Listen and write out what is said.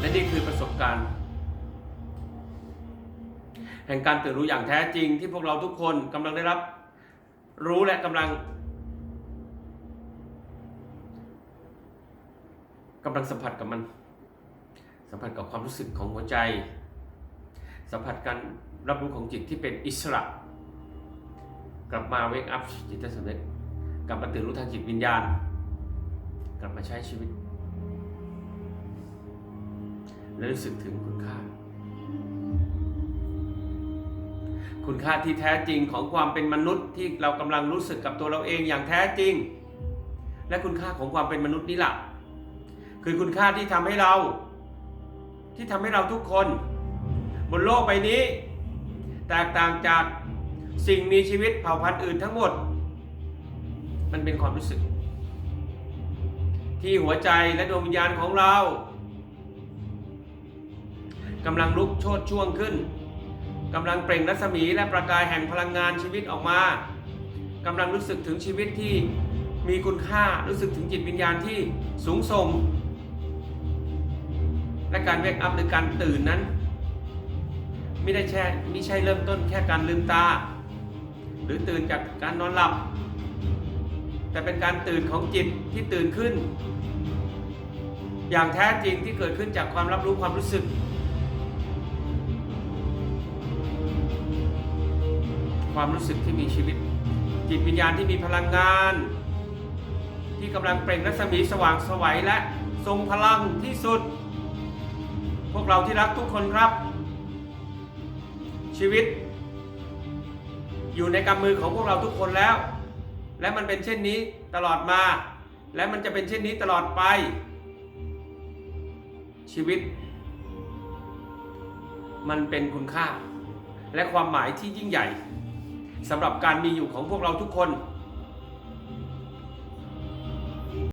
และนี่คือประสบการณ์ แห่งการตื่นรู้อย่างแท้จริงที่พวกเราทุกคนกำลังได้รับ รู้และกำลังกำลังสัมผัสกับมัน สัมผัสกับความรู้สึกของหัวใจ สัมผัสการรับรู้ของจิตที่เป็นอิสระ กลับมาเวกอัพจิตใต้สำนึกกลับมาตื่นรู้ทางจิตวิญญาณ กลับมาใช้ชีวิต และรู้สึกถึงคุณค่า คุณค่าที่แท้จริงของความเป็นมนุษย์ที่เรากำลังรู้สึกกับตัวเราเองอย่างแท้จริง และคุณค่าของความเป็นมนุษย์นี่แหละคือคุณค่าที่ทำให้เรา ที่ทำให้เราทุกคน บนโลกใบนี้ แตกต่างจากสิ่งมีชีวิตเผ่าพันธุ์อื่นทั้งหมด มันเป็นความรู้สึก ที่หัวใจและดวงวิญญาณของเรา กำลังลุกโชดช่วงขึ้นกำลังเปล่งรัศมีและประกายแห่งพลังงานชีวิตออกมากำลังรู้สึกถึงชีวิตที่มีคุณค่ารู้สึกถึงจิตวิญญาณที่สูงส่ง และการเวกอัพหรือการตื่นนั้น ไม่ได้แช่ไม่ใช่เริ่มต้นแค่การลืมตา หรือตื่นจากการนอนหลับ แต่เป็นการตื่นของจิตที่ตื่นขึ้น อย่างแท้จริงที่เกิดขึ้นจากความรับรู้ความรู้สึก ความรู้สึกที่มีชีวิต จิตวิญญาณที่มีพลังงาน ที่กำลังเปล่งรัศมีสว่างสวัยและทรงพลังที่สุด พวกเราที่รักทุกคนครับ ชีวิต อยู่ในกำมือของพวกเราทุกคนแล้ว และมันเป็นเช่นนี้ตลอดมา และมันจะเป็นเช่นนี้ตลอดไป ชีวิต มันเป็นคุณค่า และความหมายที่ยิ่งใหญ่ สำหรับการมีอยู่ของพวกเราทุกคน